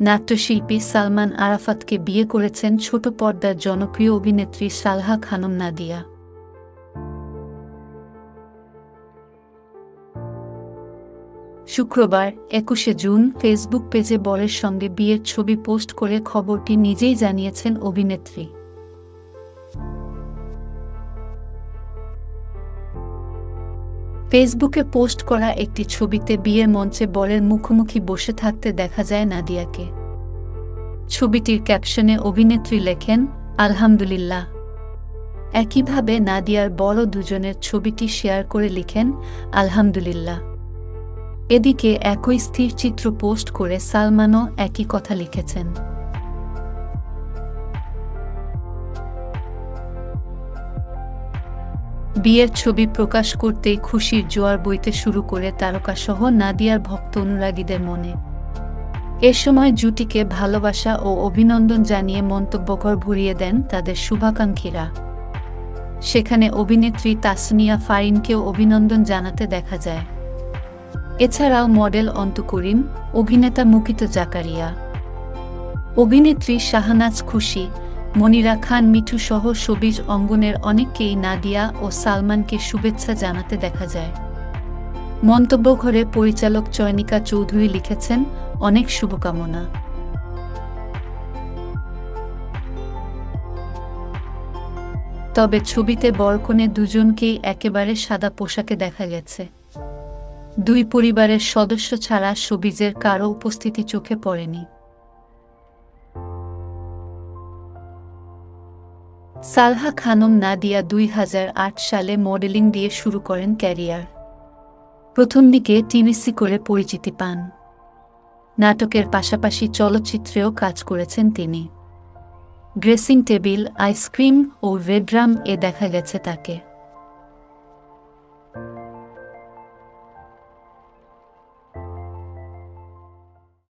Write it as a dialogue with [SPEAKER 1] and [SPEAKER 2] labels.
[SPEAKER 1] নাট্যশিল্পী সালমান আরাফাতকে বিয়ে করেছেন ছোট পর্দার জনপ্রিয় অভিনেত্রী সালহা খানম নাদিয়া। শুক্রবার একুশে জুন ফেসবুক পেজে বরের সঙ্গে বিয়ের ছবি পোস্ট করে খবরটি নিজেই জানিয়েছেন অভিনেত্রী। ফেসবুকে পোস্ট করা একটি ছবিতে বিয়ের মঞ্চে বরের মুখোমুখি বসে থাকতে দেখা যায় নাদিয়াকে। ছবিটির ক্যাপশনে অভিনেত্রী লেখেন, আলহামদুলিল্লাহ। একইভাবে নাদিয়ার বড় দুজনের ছবিটি শেয়ার করে লিখেন, আলহামদুলিল্লাহ। এদিকে একই স্থির চিত্র পোস্ট করে সালমানও একই কথা লিখেছেন। বিয়ের ছবি প্রকাশ করতেই খুশির জোয়ার বইতে শুরু করে তারকাসহ নাদিয়ার ভক্ত অনুরাগীদের মনে। এ সময় জুটিকে ভালোবাসা ও অভিনন্দন জানিয়ে মন্তব্যঘর ভরিয়ে দেন তাদের শুভাকাঙ্ক্ষীরা। সেখানে অভিনেত্রী তাসনিয়া ফারিনকেও অভিনন্দন জানাতে দেখা যায়। এছাড়াও মডেল অন্তু করিম, অভিনেতা মুকিত জাকারিয়া। অভিনেত্রী শাহনাজ খুশি মনিরা খান, মিঠু সহ সবিজ অঙ্গনের অনেককেই নাদিয়া ও সালমানকে শুভেচ্ছা জানাতে দেখা যায়। মন্তব্য ঘরে পরিচালক চয়নিকা চৌধুরী লিখেছেন, অনেক শুভকামনা। তবে ছবিতে বরকনে দুজনকেই একেবারে সাদা পোশাকে দেখা গেছে। দুই পরিবারের সদস্য ছাড়া সবিজের কারও উপস্থিতি চোখে পড়েনি। সালহা খানম নাদিয়া দুই হাজার আট সালে মডেলিং দিয়ে শুরু করেন ক্যারিয়ার। প্রথম দিকে টিভিসি করে পরিচিতি পান। নাটকের পাশাপাশি চলচ্চিত্রেও কাজ করেছেন তিনি। ড্রেসিং টেবিল, আইসক্রিম ও রেড্রাম এ দেখা গেছে তাকে।